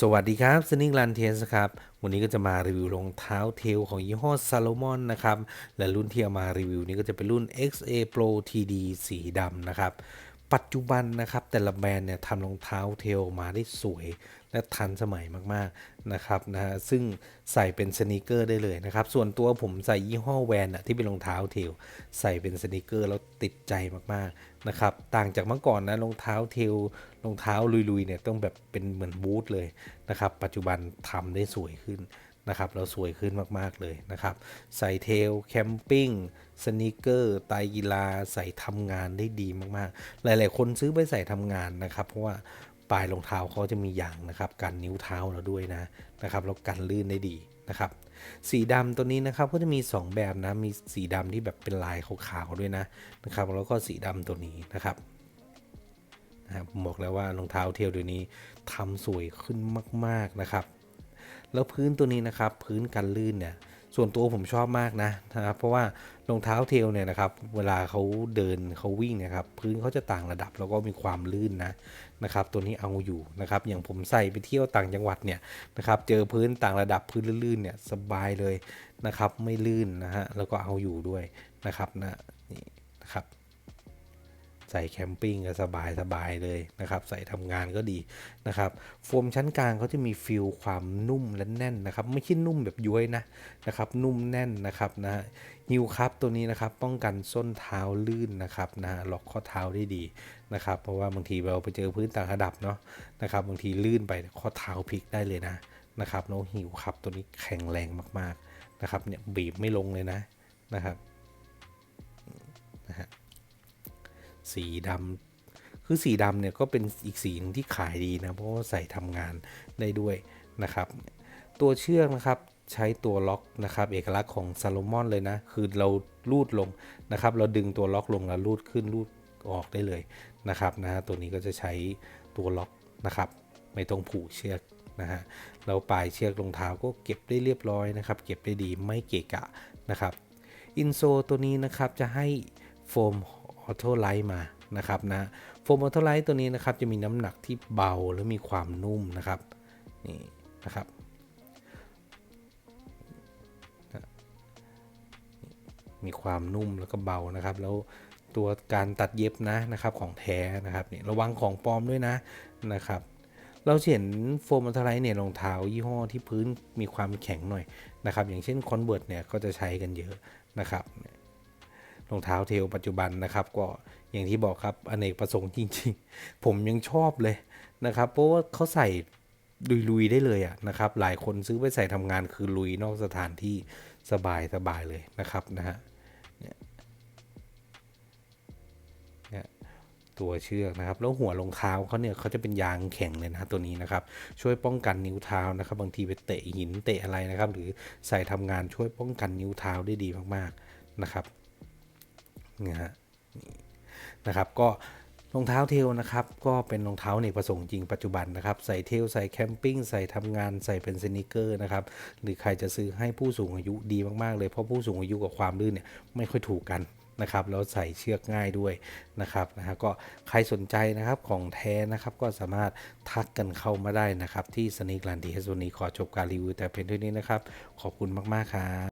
สวัสดีครับสนิงลันเทสครับ วันนี้ก็จะมารีวิวรองเท้าเทลของยี่ห้อซาโลมอนนะครับ และรุ่นที่เอามารีวิวนี้ก็จะเป็นรุ่น XA Pro TD สีดำนะครับ ปัจจุบันนะครับ แต่ละแบรนด์เนี่ยทำรองเท้าเทลมาได้สวย และทันสมัยมากๆนะครับนะฮะซึ่งใส่เป็นสนีกเกอร์ได้เลยนะครับ ส่วนตัวผมใส่ยี่ห้อแวนอะที่เป็นรองเท้าเทลใส่เป็นสนีกเกอร์แล้วติดใจมากๆนะครับต่างจากเมื่อก่อนนะรองเท้าเทลรองเท้าลุยๆเนี่ยต้องแบบเป็นเหมือนบูทเลยนะครับ ปัจจุบันทำได้สวยขึ้น นะครับแล้วสวยขึ้นมาก ๆ เลยนะครับ ใส่เทลแคมปิ้งสนีกเกอร์ไตกีฬาใส่ทำงานได้ดีมากๆ หลาย ๆ คนซื้อไปใส่ทำงานนะครับ เพราะว่าปลายรองเท้าเขาจะมียางนะครับกันนิ้วเท้าเราด้วยนะนะครับแล้วกันลื่นได้ดีนะครับสีดำตัวนี้นะครับก็จะมี 2 แบบนะมีสีดำที่แบบเป็นลายขาวๆด้วยนะนะครับแล้วก็สีดำตัวนี้นะครับนะครับบอกแล้วว่ารองเท้าเทลเดี๋ยวนี้ทำสวยขึ้นมาก ๆนะครับ แล้วพื้นตัวนี้นะครับพื้นกันลื่นเนี่ยส่วนตัวผมชอบมากนะนะครับเพราะว่ารองเท้าเทลเนี่ยนะครับเวลาเขาเดินเขาวิ่งนะครับพื้นเขาจะต่างระดับแล้วก็มีความลื่นนะนะครับตัวนี้เอาอยู่นะครับอย่างผมใส่ไปเที่ยวต่างจังหวัดเนี่ยนะครับเจอพื้นต่างระดับพื้นลื่นๆเนี่ยสบายเลยนะครับไม่ลื่นนะฮะแล้วก็เอาอยู่ด้วยนะครับนะนี่นะครับ ใส่แคมปิ้งก็สบายสบายเลยนะครับ ใส่ทำงานก็ดีนะครับ โฟมชั้นกลางเขาจะมีฟิลความนุ่มและแน่นนะครับ ไม่ใช่นุ่มแบบย้วยนะนะครับ นุ่มแน่นนะครับนะฮิวครับตัวนี้นะครับ ป้องกันส้นเท้าลื่นนะครับนะล็อกข้อเท้าได้ดีนะครับ เพราะว่าบางทีเราไปเจอพื้นต่างระดับเนาะนะครับ บางทีลื่นไปข้อเท้าพลิกได้เลยนะนะครับแล้วฮิวครับตัวนี้แข็งแรงมากๆนะครับเนี่ยบีบไม่ลงเลยนะนะครับนะฮะ สีดำคือสีดำเนี่ยก็เป็นอีกสีหนึงที่ขายดีนะ เพราะว่าใส่ทำงานได้ด้วยนะครับ ตัวเชือกนะครับใช้ตัวล็อกนะครับ เอกลักษณ์ของซา l ลมอนเลยนะ คือเราลูดลงนะครับ เราดึงตัวล็อกลงแล้วลูดขึ้นลูดออกได้เลยนะครับนะตัวนี้ก็จะใช้ตัวล็อกนะครับ ไม่ต้องผูกเชือกนะฮะเราปลายเชือกรองเท้าก็เก็บได้เรียบร้อยนะครับ เก็บได้ดีไม่เกะกะนะครับ อินโซตัวนี้นะครับจะให้โฟม ออโต้ไลท์มานะครับนะโฟมออโต้ไลท์ตัวนี้นะครับจะมีน้ำหนักที่เบาและมีความนุ่มนะครับนี่นะครับมีความนุ่มแล้วก็เบานะครับ แล้วตัวการตัดเย็บนะนะครับของแท้นะครับนี่ระวังของปลอมด้วยนะนะครับ เราจะเห็นโฟมอัลตราไลท์เนี่ยรองเท้ายี่ห้อที่พื้นมีความแข็งหน่อยนะครับ อย่างเช่นคอนเวิร์ตเนี่ยก็จะใช้กันเยอะนะครับ รองเท้าเทลปัจจุบันนะครับก็อย่างที่บอกครับอเนกประสงค์จริง ๆ ผมยังชอบเลยนะครับ เพราะว่าเขาใส่ลุยๆได้เลยอะนะครับ หลายคนซื้อไปใส่ทำงานคือลุยนอกสถานที่สบายสบายเลยนะครับนะฮะตัวเชือกนะครับ แล้วหัวรองเท้าเขาเนี่ยเขาจะเป็นยางแข็งเลยนะตัวนี้นะครับ ช่วยป้องกันนิ้วเท้านะครับ บางทีไปเตะหินเตะอะไรนะครับ หรือใส่ทำงานช่วยป้องกันนิ้วเท้าได้ดีมากๆนะครับ นะฮะนะครับก็รองเท้าเทลนะครับก็เป็นรองเท้าในประสงค์จริงปัจจุบันนะครับ ใส่เทลใส่แคมปิ้งใส่ทำงานใส่เป็นสนิเกอร์นะครับหรือใครจะซื้อให้ผู้สูงอายุดีมากๆเลยเพราะผู้สูงอายุกับความลื่นเนี่ยไม่ค่อยถูกกันนะครับแล้วใส่เชือกง่ายด้วยนะครับนะฮะก็ใครสนใจนะครับของแท้นะครับก็สามารถทักกันเข้ามาได้นะครับที่สนิกลันดีเฮสวันนี้ขอจบการรีวิวแต่เพียงเท่านี้นะครับขอบคุณมากๆครับ